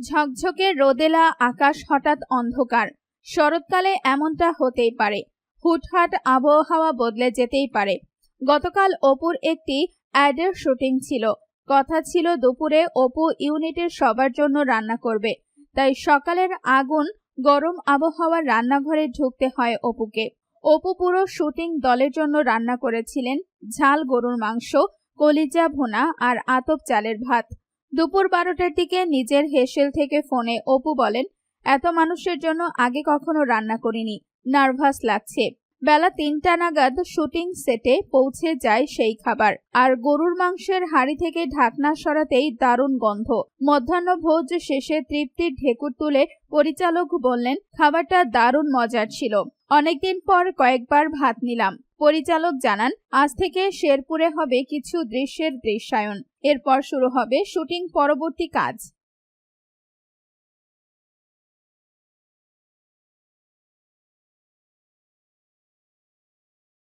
ঝকঝকে রোদেলা আকাশ হঠাৎ অন্ধকার। শরৎকালে এমনটা হতেই পারে। হুটহাট আবহাওয়া বদলে যেতেই পারে। গতকাল অপুর একটি অ্যাডের শুটিং ছিল। কথা ছিল দুপুরে অপু ইউনিটের সবার জন্য রান্না করবে। তাই সকালের আগুন গরম আবহাওয়ার রান্নাঘরে ঢুকতে হয় অপুকে। অপু পুরো শুটিং দলের জন্য রান্না করেছিলেন। ঝাল, গরুর মাংস, কলিজা ভোনা আর আতপ চালের ভাত। দুপুর বারোটার দিকে নিজের হেসেল থেকে ফোনে অপু বলেন, এত মানুষের জন্য আগে কখনো রান্না করিনি, নার্ভাস লাগছে। বেলা তিনটা নাগাদ শুটিং সেটে পৌঁছে যায় সেই খাবার। আর গরুর মাংসের হাড়ি থেকে ঢাকনা সরাতেই দারুণ গন্ধ। মধ্যাহ্ন ভোজ শেষে তৃপ্তির ঢেকুর তুলে পরিচালক বললেন, খাবারটা দারুণ মজার ছিল। অনেকদিন পর কয়েকবার ভাত নিলাম। পরিচালক জানান, আজ থেকে শেরপুরে হবে কিছু দৃশ্যের দৃশ্যায়ন। এরপর শুরু হবে শুটিং পরবর্তী কাজ।